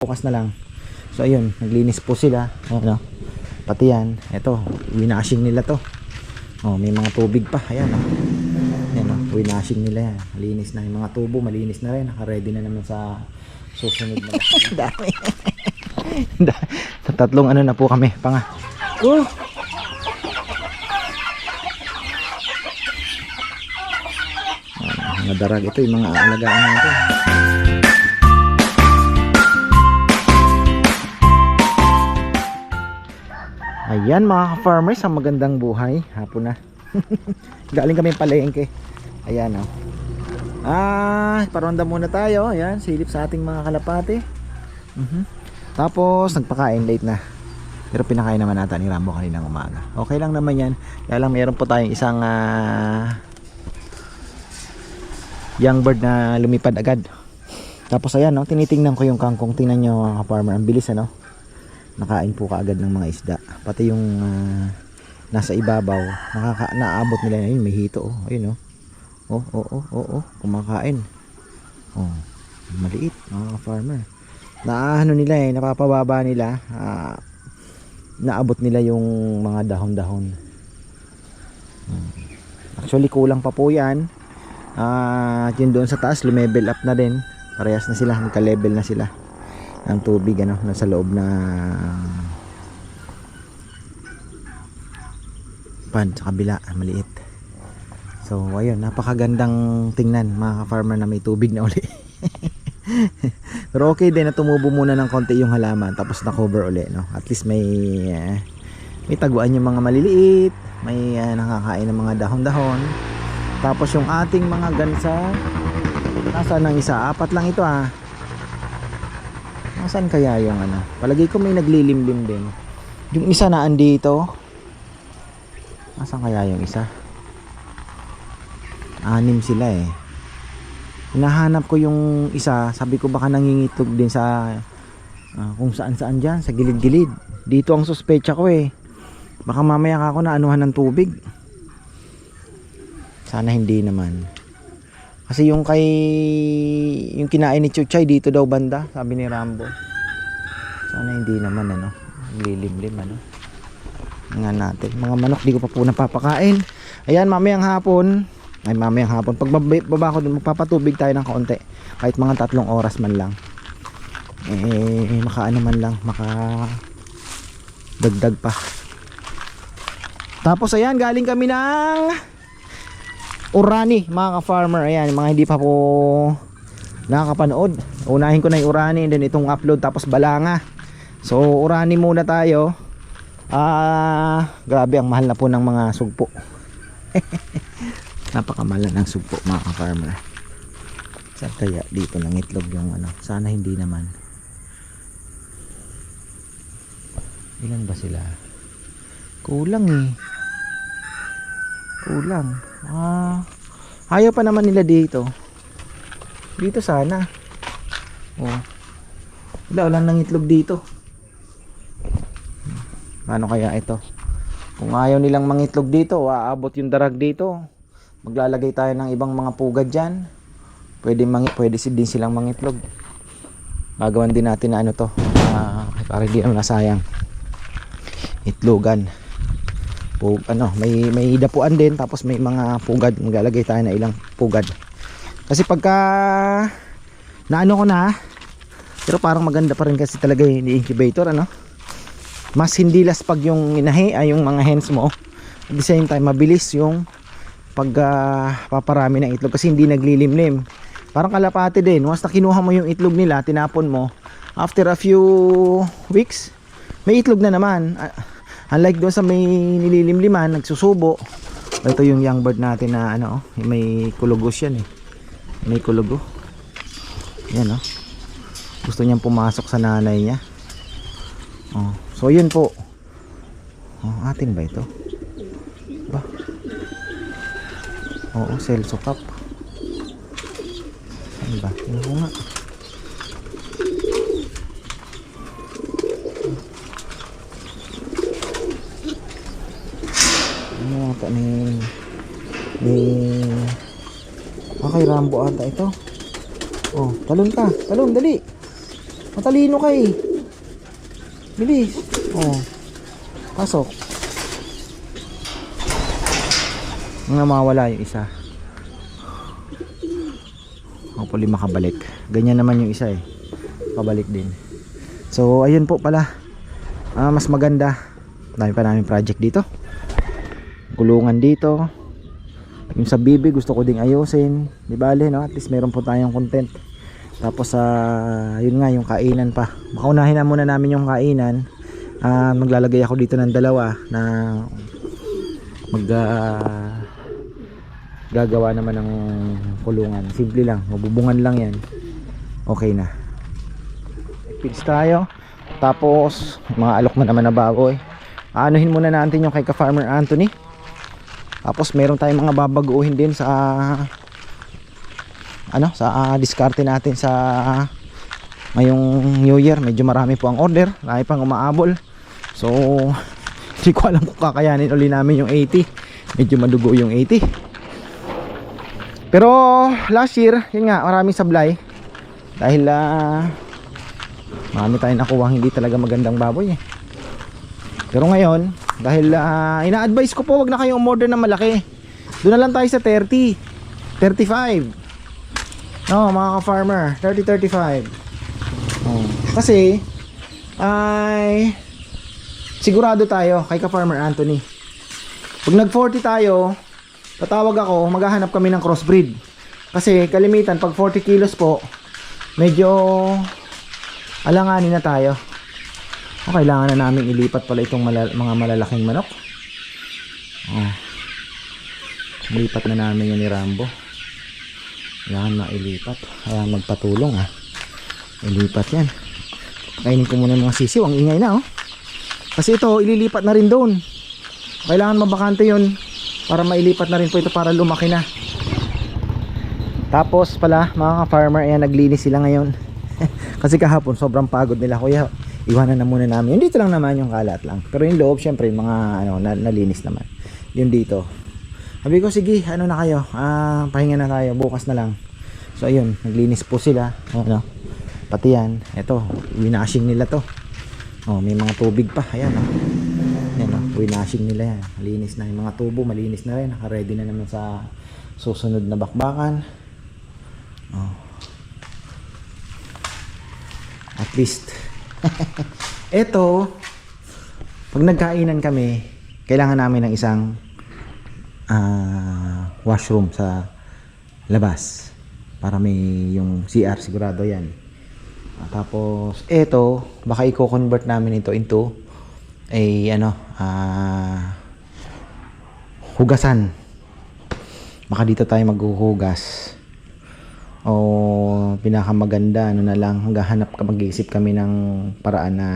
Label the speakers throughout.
Speaker 1: bukas na lang. So ayun, naglinis po sila. Ano? Pati yan, ito, winashing nila to. Oh, may mga tubig pa. Ayan, oh. Ayan, oh, winashing nila yan. Malinis na yung mga tubo, malinis na rin. Naka-ready na naman sa susunod na. Dami. Tatlong ano na po kami, panga. Oh. Ah, mga darag ito, yung mga aalagaan natin. Ayan mga ka-farmers, ang magandang buhay. Hapon na. Galing kami palengke. Ayan oh. Ah, paronda muna tayo. Ayan, silip sa ating mga kalapate. Mhm. Tapos, nagpakain late na. Pero pinakain naman natin ni Rambo kaninang umaga. Okay lang naman yan. Kaya lang meron po tayong isang ah, young bird na lumipad agad. Tapos ayan, no, tinitingnan ko yung kangkong. Tingnan nyo mga farmer, ang bilis ano. Nakain po kaagad ng mga isda. Pati yung ah, nasa ibabaw, nakaka naabot nila yun, may hito oh. Ayun oh. Oh, oh, oh, oh, oh, kumakain. Oh, maliit mga farmer. Naano nila eh, napapababa nila. ah, naabot nila yung mga dahon-dahon. Hmm. Actually kulang pa po 'yan. Ah, yun doon sa taas lumevel up na din. Parehas na sila, magka-level na sila ng tubig ano, nasa loob na pan sa kabila, maliit. So, ayun, napakagandang tingnan mga ka-farmer na may tubig na uli. Pero okay din na tumubo muna ng konti yung halaman tapos na-cover uli, no? At least may eh, may taguan yung mga maliliit, may eh, nakakain ng mga dahon-dahon. Tapos yung ating mga gansa, nasaan ang isa? Apat lang ito ah. Nasaan kaya yung ano? Palagay ko may naglilimlim din. Yung isa na andito. Nasaan kaya yung isa? Anim sila eh. Hinahanap ko yung isa. Sabi ko baka nangingitlog din sa ah, kung saan saan dyan. Sa gilid-gilid. Dito ang suspecha ko eh. Baka mamaya ako na anuhan ng tubig. Sana hindi naman. Kasi yung kay yung kinain ni Chuchay dito daw banda, sabi ni Rambo. Sana hindi naman ano, lilimlim ano. Nga natin. Mga manok di ko pa po napapakain. Ayan, mamayang hapon. Ay, mamayang hapon. Pag bab- baba ko dun, magpapatubig tayo ng kaunti. Kahit mga tatlong oras man lang. Eh, makaano man lang, maka dagdag pa. Tapos ayan, galing kami ng Urani mga ka-farmer. Ayan mga hindi pa po nakakapanood unahin ko na yung Urani and then itong upload tapos Balanga so Urani muna tayo. Ah grabe ang mahal na po ng mga sugpo. Napakamahal na ng sugpo mga ka-farmer. Saan kaya dito ng itlog yung ano? Sana hindi naman. Ilan ba sila? Kulang eh kulang. Ah ayaw pa naman nila dito. Dito sana. Oh. Wala wala nang itlog dito. Paano kaya ito? Kung ayaw nilang mangitlog dito aabot yung darag dito. Maglalagay tayo ng ibang mga pugad dyan. Pwede, mangi pwede din silang mangitlog. Gagawan din natin na ano to. Ah, para hindi naman nasayang. Itlogan Pug, ano, may may dapuan din tapos may mga pugad, maglalagay tayo na ilang pugad. Kasi pagka naano ko na, pero parang maganda pa rin kasi talaga yung incubator ano. Mas hindi laspag yung inahe ay yung mga hens mo. At the same time mabilis yung pag ah, paparami ng itlog kasi hindi naglilimlim. Parang kalapati din. Once na kinuha mo yung itlog nila, tinapon mo, after a few weeks, may itlog na naman. Ah, Unlike doon sa may nililimliman, nagsusubo. Ito yung young bird natin na ano, may kulugos yan eh. May kulugo. Yan oh. Gusto niyang pumasok sa nanay niya. Oh, so yun po. Oh, atin ba ito? Ba? Oo, Celso Cup. Saan ba? Ko nga. Ano ata ni ni Ah, kay Rambo ata ito. Oh, talon ka. Talon, dali. Matalino ka eh. Bilis. Oh. Pasok. Nga mawala yung isa. Hopefully makabalik. Ganyan naman yung isa eh. Pabalik din. So ayun po pala. Ah, mas maganda. Dami pa namin project dito. Kulungan dito. Yung sa bibi gusto ko ding ayusin. Di bale no? At least meron po tayong content. Tapos sa yun nga yung kainan pa. Makaunahin na muna namin yung kainan. Ah, maglalagay ako dito ng dalawa na mag ah, gagawa naman ng kulungan. Simple lang, mabubungan lang 'yan. Okay na. Pids tayo. Tapos mga alok na naman na bago eh. Aanuhin muna natin yung kay ka Farmer Anthony. Tapos meron tayong mga babaguhin din sa ano sa ah, diskarte natin sa ngayong New Year. Medyo marami po ang order, marami pang umaabol. So hindi ko alam kung kakayanin uli namin yung 80. Medyo madugo yung 80. Pero last year, yun nga, maraming sablay. Dahil ah marami tayong nakuha hindi talaga magandang baboy eh. Pero ngayon, dahil ah, ina-advise ko po wag na kayong umorder ng malaki. Doon na lang tayo sa 30, 35. No, mga ka-farmer, 30, 35. Oh. Kasi ay sigurado tayo kay ka-farmer Anthony. Pag nag-40 tayo, tatawag ako, maghahanap kami ng crossbreed. Kasi kalimitan pag 40 kilos po, medyo alanganin na tayo. O, kailangan na namin ilipat pala itong malal- mga malalaking manok. Oh. Ilipat na namin yan ni Rambo. Kailangan na ilipat. Kaya magpatulong ah. Ilipat yan. Kainin ko muna mga sisiw. Ang ingay na oh. Kasi ito, ililipat na rin doon. Kailangan mabakante yun para mailipat na rin po ito para lumaki na. Tapos pala mga ka-farmer, ayan naglinis sila ngayon. Kasi kahapon sobrang pagod nila. Kuya, iwanan na muna namin. Yung dito lang naman yung kalat lang. Pero yung loob, syempre, yung mga ano, na, nalinis naman. Yung dito. Sabi ko, sige, ano na kayo? Ah, pahinga na tayo. Bukas na lang. So, ayun, naglinis po sila. Ano, pati yan. Ito, winashing nila to. Oh, may mga tubig pa. Ayan, oh. Ayan, oh, winashing nila yan. Malinis na yung mga tubo, malinis na rin. Naka-ready na naman sa susunod na bakbakan. Oh. At least. Ito, pag nagkainan kami, kailangan namin ng isang ah, washroom sa labas para may yung CR sigurado yan. Ah, tapos ito baka i-convert namin ito into ay ano ah hugasan. Baka dito tayo maghuhugas o pinakamaganda ano na lang maghahanap ka mag-iisip kami ng paraan na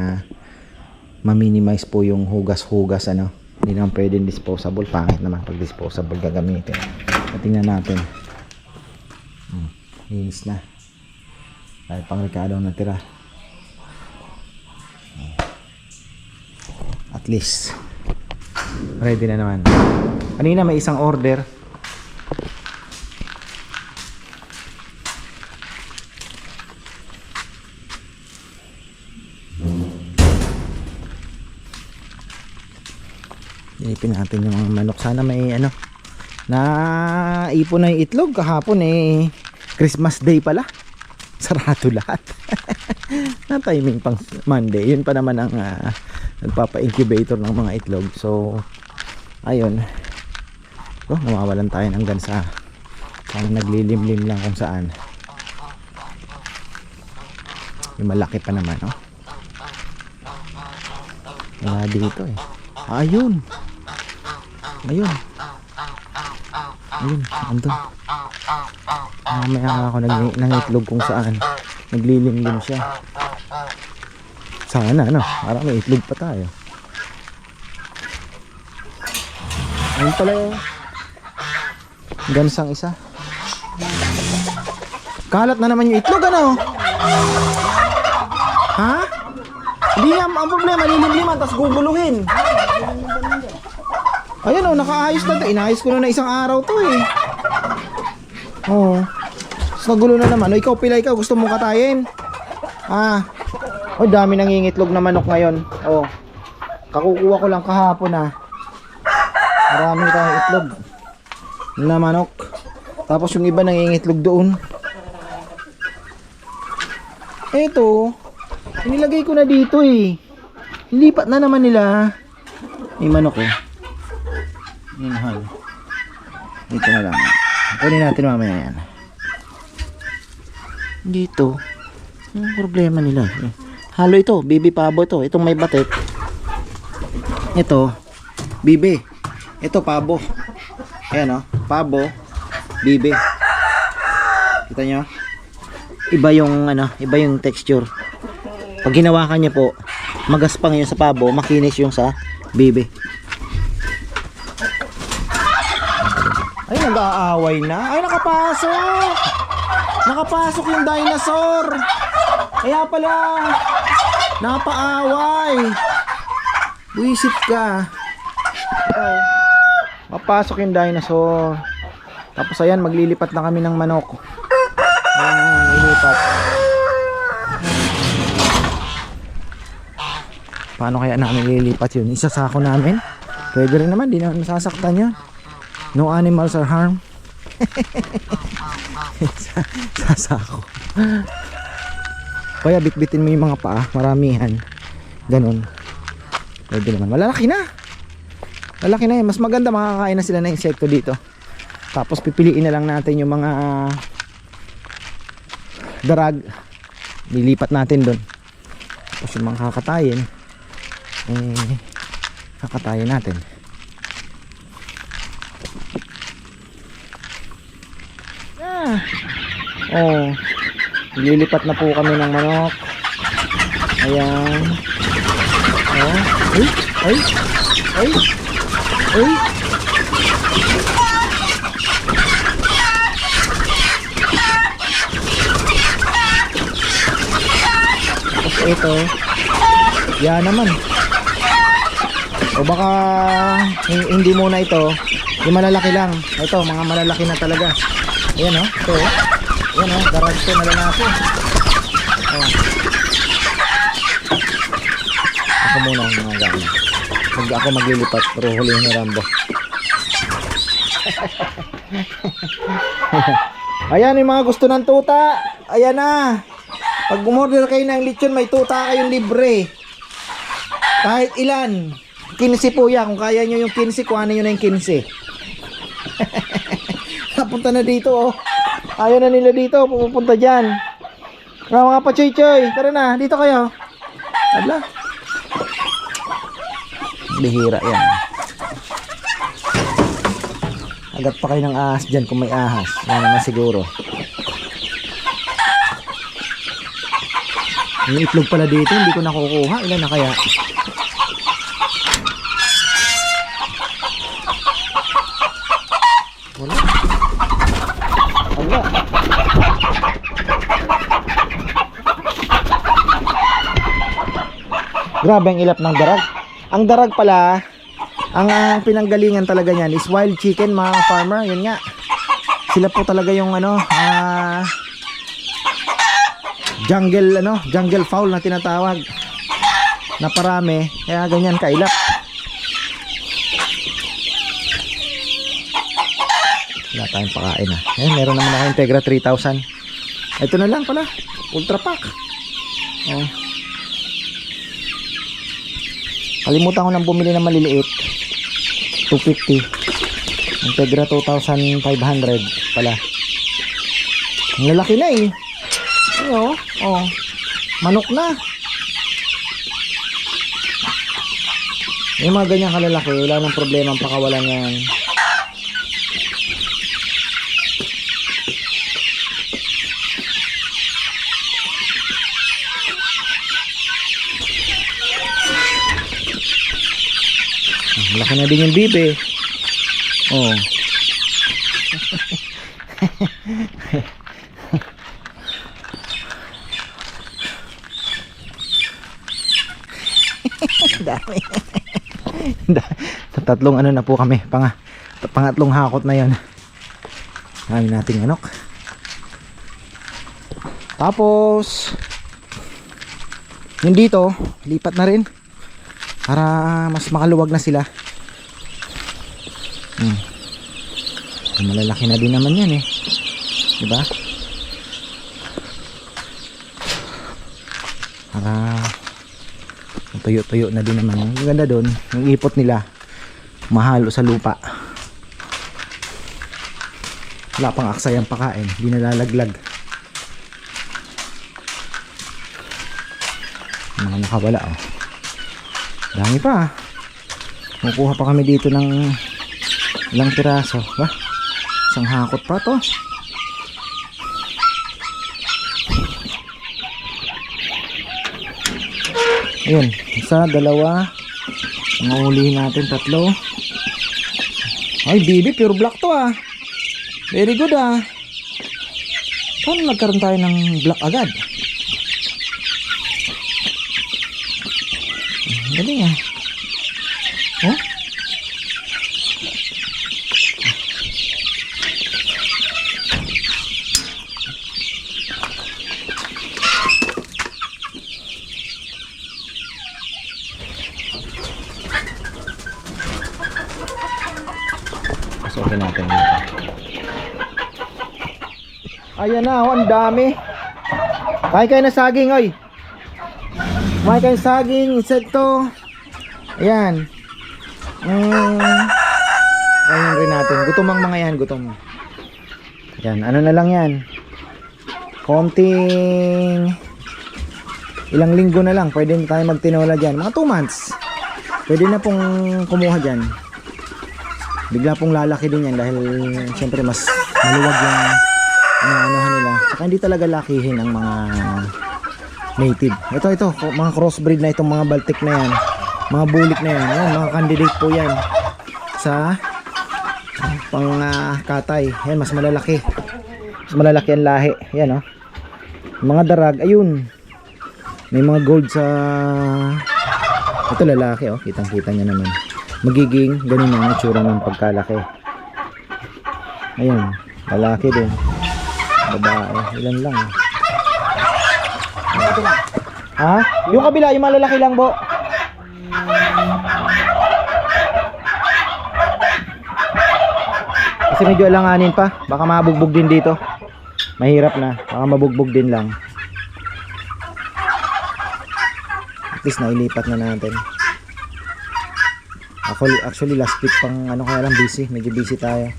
Speaker 1: ma-minimize po yung hugas-hugas ano. Hindi naman pwedeng disposable pangit naman pag disposable gagamitin. So, tingnan natin. Hmm, linis na. Dahil pang rekado natira. At least ready na naman. Kanina may isang order Ilipin natin yung mga manok. Sana may ano. Na ipon na yung itlog. Kahapon eh. Christmas Day pala. Sarado lahat. na timing pang Monday. Yun pa naman ang ah, nagpapa-incubator ng mga itlog. So, ayun. Oh, nawawalan tayo ng gansa. Parang naglilimlim lang kung saan. Yung malaki pa naman, oh. Wala dito eh. Ayun. Ayun. Ayun, ando. Mamaya ako nag nangitlog kung saan. Naglilimlim siya. Sana, no? Para may itlog pa tayo. Ayun pala yung gansang isa. Kalat na naman yung itlog, ano? Ha? Hindi ang problema, lilimliman, tapos guguluhin. Ayan oh, nakaayos na to. Inayos ko na na isang araw to eh. Oh. Tapos nagulo na naman. O, ikaw pila ikaw, gusto mong katayin? Ah. Oh, dami nangingitlog na manok ngayon. Oh. Kakukuha ko lang kahapon ah. Marami tayong itlog. Na manok. Tapos yung iba nangingitlog doon. Eto. Inilagay ko na dito eh. Lipat na naman nila. May manok eh. Minahal. Dito na lang. Kunin natin mamaya yan. Dito. Yung problema nila. Halo ito. Bibi pabo ito. Itong may batik. Ito. Bibi. Ito pabo. Ayan o. Pabo. Bibi. Kita nyo? Iba yung ano, iba yung texture. Pag hinawakan niya po, magaspang yung sa pabo, makinis yung sa bibi. Nag-aaway na. Ay, nakapasok! Nakapasok yung dinosaur! Kaya pala, napaaway. Buisit ka. Oh. Mapasok yung dinosaur. Tapos ayan, maglilipat na kami ng manok. Ayan, ilipat. Paano kaya namin lilipat yun? Isasako namin? Pwede rin naman, di naman masasaktan yun. No animals are harmed. Sa- Sasako. Kaya bitbitin mo yung mga paa, maramihan. Ganun. Pwede naman. Malalaki na. Malaki na yan. Mas maganda makakain na sila ng insekto dito. Tapos pipiliin na lang natin yung mga ah, darag. Lilipat natin doon. Tapos yung mga kakatayin, eh, kakatayin natin. Oh. Lilipat na po kami ng manok. Ayan. Oh. Ay, ay, ay, ay. Tapos ito. Yan naman. O baka hi- hindi muna ito. Yung malalaki lang. Ito, mga malalaki na talaga. Ayan o. Ito o. Ayan o. Darag ito na lalaki. Oh. Ako muna ang mga gano'n. Mag ako maglilipat. Pero hulihin ni Rambo. Ayan yung mga gusto ng tuta. Ayan na. Pag umorder kayo ng lechon, may tuta kayong libre. Kahit ilan. 15 po yan. Kung kaya nyo yung 15, kuhanin nyo na yung 15. Napunta na dito oh. Ayaw na nila dito. Pupunta dyan. Mga mga pachoy-choy. Tara na. Dito kayo. Adla. Bihira yan. Agat pa kayo ng ahas dyan kung may ahas. Yan naman siguro. May itlog pala dito, hindi ko nakukuha. Ilan na kaya? Wala. Wala. Grabe ang ilap ng darag. Ang darag pala, ang, ang pinanggalingan talaga niyan is wild chicken mga farmer. Yun nga. Sila po talaga yung ano, ah, jungle ano, jungle fowl na tinatawag. Na parami, kaya ganyan kailap. Tayong pakain ah. Eh, meron naman ako Integra 3000. Ito na lang pala, Ultra Pack. Oh. Kalimutan ko nang bumili ng maliliit. 250. Integra 2,500 pala. Ang lalaki na eh. Ano? Oh. Manok na. Yung mga ganyan kalalaki, wala nang problema ang pakawalan yan. Ah, Laki na din yung bibe. Oh. Dami. Da- Tatlong ano na po kami. Pang, pangatlong hakot na yon. Dami nating anok. Tapos, Yung dito, lipat na rin. Para mas makaluwag na sila. Hmm. Malalaki na din naman yan eh. Diba? Para tuyo-tuyo na din naman. Ang ganda doon, yung ipot nila mahalo sa lupa. Wala pang aksayang pakain, di nalalaglag. Mga nakawala oh. Dami pa ah. Kukuha pa kami dito ng ilang piraso. Ba? Isang hakot pa to. Ayun, isa, dalawa. Mga ulihin natin tatlo. Ay, bibi, pure black to ah. Very good ah. Paano nagkaroon tayo ng black agad? Galing ah. Oh? Pasukin natin dito. Ayan na, oh, ang dami. Kain kayo na saging, oy. Kumain saging, insekto. Ayan. Mm. Kainin rin natin. Gutom ang mga yan, gutom. Yan, ano na lang yan. Konting ilang linggo na lang, pwede na tayo magtinola dyan. Mga 2 months. Pwede na pong kumuha dyan. Bigla pong lalaki din yan dahil siyempre mas maluwag yung ano, anuhan nila. Saka hindi talaga lakihin ang mga native. Ito, ito, mga crossbreed na itong mga Baltic na yan. Mga bulik na yan. Yan, mga candidate po yan sa pang ah, katay. Yan, mas malalaki. Mas malalaki ang lahi. Yan, oh. Mga darag, ayun. May mga gold sa... Ito lalaki, oh. Kitang-kita niya naman. Magiging ganun ang itsura ng pagkalaki. Ayun, lalaki din. Babae, ilan lang. oh. Ha? Yung kabila, yung malalaki lang, Bo. Kasi medyo alanganin pa. Baka mabugbog din dito. Mahirap na. Baka mabugbog din lang. At least nailipat na natin. Actually, actually last week pang ano kaya lang busy. Medyo busy tayo.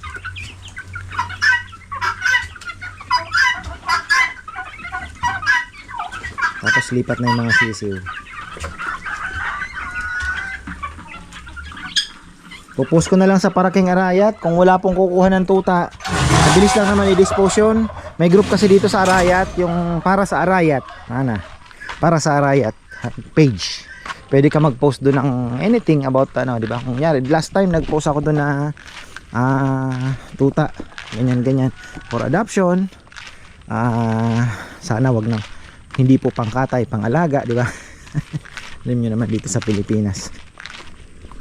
Speaker 1: Tapos lipat na yung mga sisiw. Pupus ko na lang sa paraking arayat kung wala pong kukuha ng tuta. Mabilis lang naman i-dispose yun. May group kasi dito sa arayat, yung para sa arayat. Ana, para sa arayat page. Pwede ka mag-post doon ng anything about ano, di ba? Kung yari, last time nag-post ako doon na ah, tuta. Ganyan, ganyan. For adoption. Ah, sana wag na hindi po pangkatay, pangalaga, di ba? Alam nyo naman dito sa Pilipinas.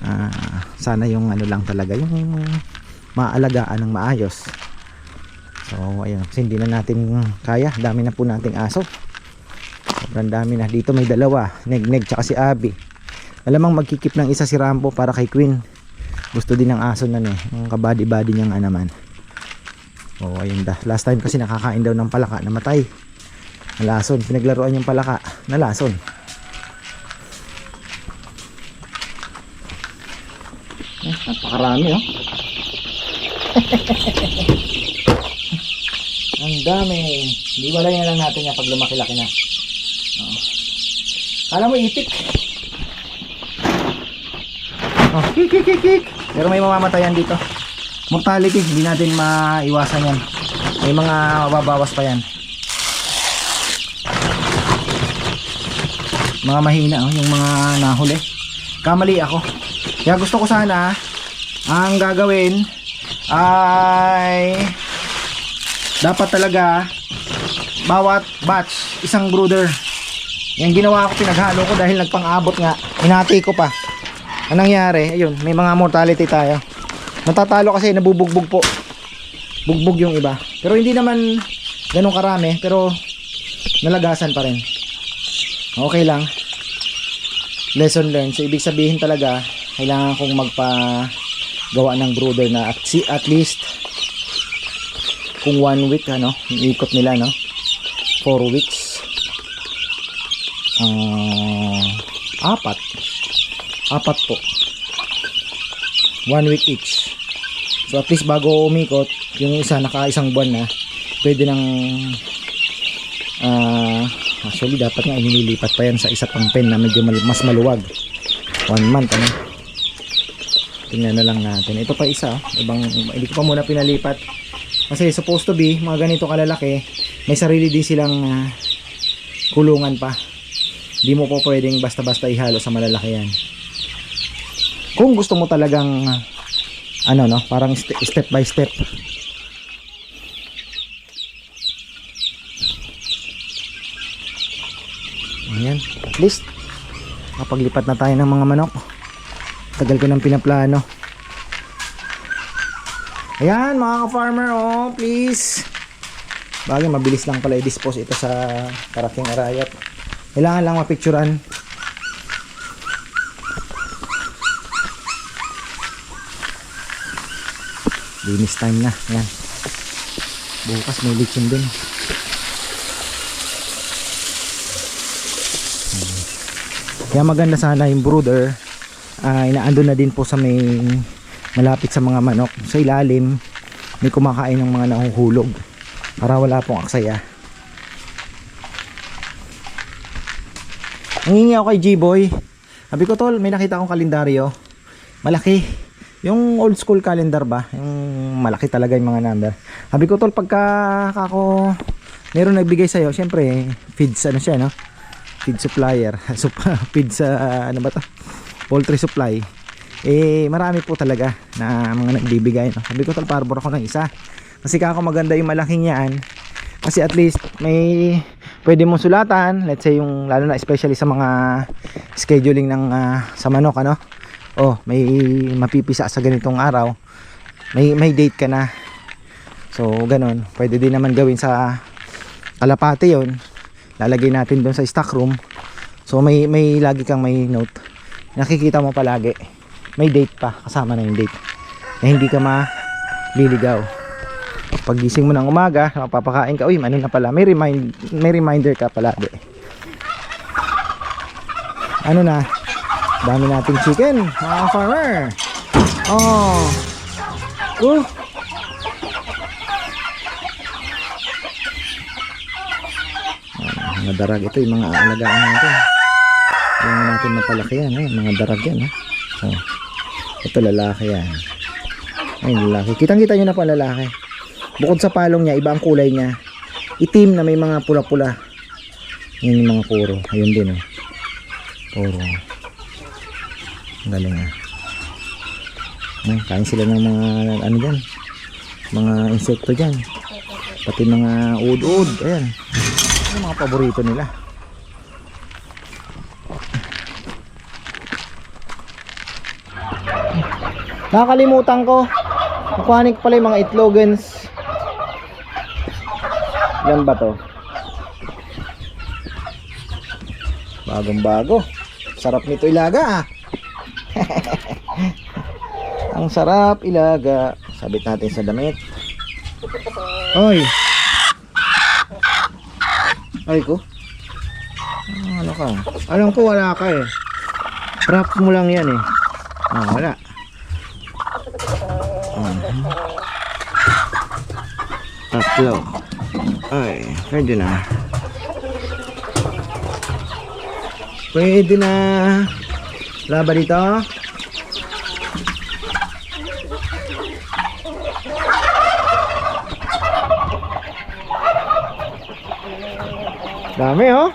Speaker 1: Ah, sana yung ano lang talaga, yung maalagaan ng maayos. So, ayun, kasi hindi na natin kaya. Dami na po nating aso. Sobrang dami na. Dito may dalawa, Neg-Neg tsaka si Abby. Alamang magkikip ng isa si Rambo para kay Queen. Gusto din ng aso na eh. Yung kabady-body niyang anaman. Oh, ayun da. Last time kasi nakakain daw ng palaka, namatay. Nalason. Pinaglaruan yung palaka. Nalason. Eh, napakarami oh. Ang dami. Hindi walay na lang natin yan pag lumaki-laki na. Oo. Kala mo itik. Oh, kik, kik, kik, kik. Pero may mamamatayan dito. Mortality, hindi natin maiwasan yan. May mga babawas pa yan. Mga mahina oh, yung mga nahuli. Kamali ako. Kaya gusto ko sana ang gagawin ay dapat talaga bawat batch isang brooder. Yung ginawa ko pinaghalo ko dahil nagpang-abot nga. Hinati ko pa. Anong nangyari ayun may mga mortality tayo. Natatalo kasi nabubugbog po. Bugbog yung iba. Pero hindi naman ganun karami pero nalagasan pa rin okay lang. Lesson learned. So, ibig sabihin talaga, kailangan kong magpa gawa ng brooder na at, si, at least kung one week ano, ikot nila no, four weeks. Ah apat. Apat po. One week each. So at least bago umikot yung isa naka isang buwan na pwede nang ah actually dapat nga inililipat pa yan sa isa pang pen na medyo mal- mas maluwag. One month ano? Tingnan na lang natin. Ito pa isa oh. ibang hindi ko pa muna pinalipat. Kasi supposed to be mga ganito kalalaki may sarili din silang ah, kulungan pa. Di mo po pwedeng basta-basta ihalo sa malalaki yan. Kung gusto mo talagang ah, ano no? Parang ste- step by step ayan at least kapaglipat na tayo ng mga manok. Tagal ko nang pinaplano. Ayan mga ka-farmer oh please. Bagay mabilis lang pala i-dispose ito sa parating arayat. Kailangan lang mapicturan linis time na yan bukas may lechon din kaya maganda sana yung brooder uh, inaando na din po sa may malapit sa mga manok. Sa ilalim may kumakain ng mga nahuhulog para wala pong aksaya. Nangingi ako kay G-Boy. Sabi ko tol may nakita akong kalendaryo. Malaki. Yung old school calendar ba? Yung malaki talaga yung mga number. Sabi ko tol pagka ako meron nagbigay sa'yo syempre feeds ano siya no feed supplier. Sup feed sa ano ba to? Poultry supply. Eh marami po talaga na mga nagbibigay no? sabi ko tol parbor ako ng isa. Kasi kako maganda yung malaking yan. Kasi at least may pwede mong sulatan let's say yung lalo na especially sa mga scheduling ng ah, sa manok ano? Oh may mapipisa sa ganitong araw. May may date ka na. So ganun. Pwede din naman gawin sa kalapate yon lalagay natin doon sa stock room. So may may lagi kang may note. Nakikita mo palagi. May date pa. Kasama na yung date. Na hindi ka maliligaw. Pagising mo ng umaga mapapakain ka. Uy ano na pala? May, remind, may reminder ka palagi. Ano na? Dami nating chicken mga farmer. Oh. Oh mga darag. Ito yung mga aalagaan natin. Kailangan natin mapalaki yan eh. mga darag yan eh. oh. ito lalaki yan. Ay lalaki. Kitang kita nyo na pa lalaki. Bukod sa palong niya iba ang kulay niya. Itim na may mga pula-pula. Yan yung mga puro. Ayun din oh. Puro. Galing ah. Ay, kain sila ng mga ano dyan? Mga insekto dyan. Pati mga uod-uod ayan yung mga paborito nila? Nakakalimutan ko. Ko pala yung mga itlogens yan ba to? Bagong bago. Sarap nito ilaga ah. Ang sarap ilaga. Sabit natin sa damit. Oy ay ko? Ah, ano ka? Alam ko wala ka eh. Wrap mo lang yan eh. Ah wala. Mhm. tatlo. Ay pwede na. Pwede na. Laba dito dami oh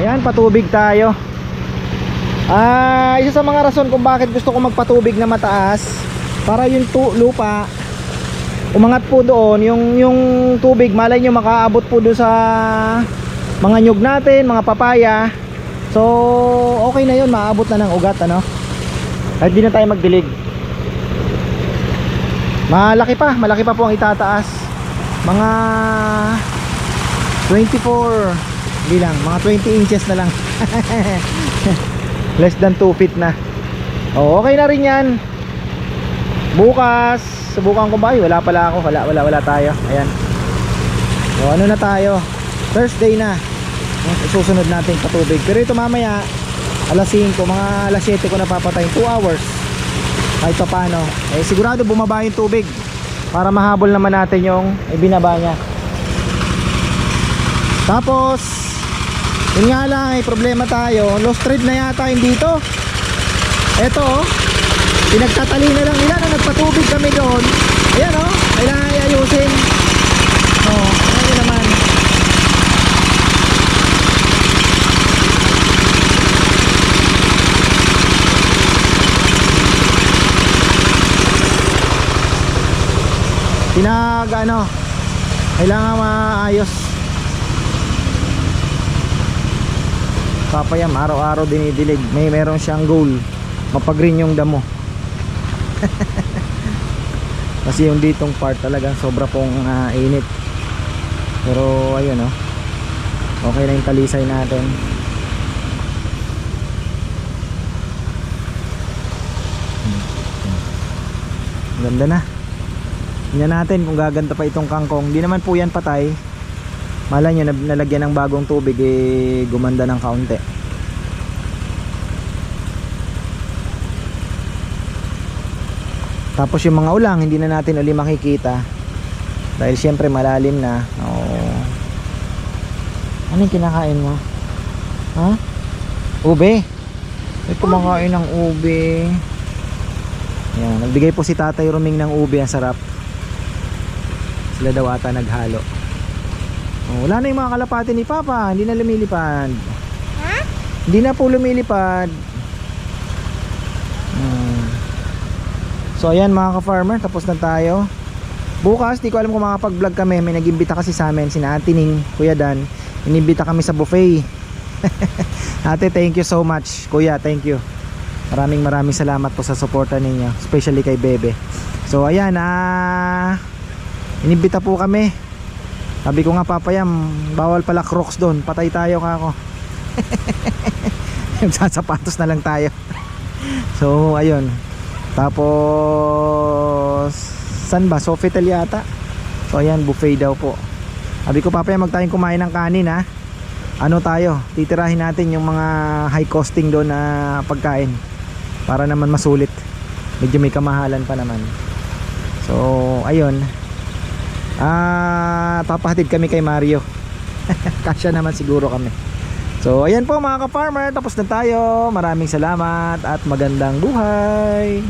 Speaker 1: Ayan, patubig tayo. Ah, isa sa mga rason kung bakit gusto ko magpatubig na mataas para yung tu- lupa umangat po doon, yung yung tubig malay nyo makaabot po doon sa mga nyug natin, mga papaya. So, okay na yun. Maabot na ng ugat, ano? Kahit di na tayo magdilig. Malaki pa. Malaki pa po ang itataas. Mga 24. Hindi lang. Mga 20 inches na lang. Less than 2 feet na. Oh, okay na rin yan. Bukas, subukan ko ba? Wala pala ako. Wala, wala, wala tayo. Ayan. So, ano na tayo? Thursday na. Susunod natin patubig. Pero ito mamaya, alas 5, mga alas 7 ko napapatayin. 2 hours. Kahit pa paano. Eh, sigurado bumaba yung tubig. Para mahabol naman natin yung ibinaba niya. Tapos, yun nga lang, may problema tayo. Lost thread na yata yung dito. Eto, oh. Pinagtatali na lang nila na nagpatubig kami doon. Ayan, oh. Kailangan ayusin. Oh, ano naman. Pinag, ano, kailangan maayos. Papayam, araw-araw dinidilig. May meron siyang goal. Mapag-green yung damo. Kasi yung ditong part talagang sobra pong ah, init. Pero ayun oh. Okay na yung talisay natin. Ganda na. Tingnan natin kung gaganda pa itong kangkong. Hindi naman po yan patay. Malay nyo, nalagyan ng bagong tubig eh gumanda ng kaunti. Tapos yung mga ulang hindi na natin uli makikita. Dahil syempre malalim na. Oo. Ano yung kinakain mo? Ha? Ube. May kumakain ng ube. Yan, nagbigay po si Tatay Ruming ng ube, ang sarap. Sila daw ata naghalo. Oh, wala na yung mga kalapati ni Papa, hindi na lumilipad.
Speaker 2: Ha?
Speaker 1: Hindi na po lumilipad. Hmm. So ayan mga ka-farmer, tapos na tayo. Bukas, di ko alam kung makapag-vlog kami. May nag-imbita kasi sa amin, sina Ate Ning, Kuya Dan. Inimbita kami sa buffet. Ate, thank you so much. Kuya, thank you. Maraming maraming salamat po sa suporta ninyo, especially kay Bebe. So ayan, ah inimbita po kami. Sabi ko nga papayam, bawal pala crocs doon. Patay tayo ka ako. Sasapatos na lang tayo. so ayun. Tapos San ba? Sofitel yata. So ayan, buffet daw po. Sabi ko papayam mag tayong kumain ng kanin ha. Ano tayo? Titirahin natin yung mga high costing doon na pagkain para naman masulit. Medyo may kamahalan pa naman. So, ayun. Ah, papahatid kami kay Mario. Kasya naman siguro kami. So, ayan po mga ka-farmer, tapos na tayo. Maraming salamat at magandang buhay.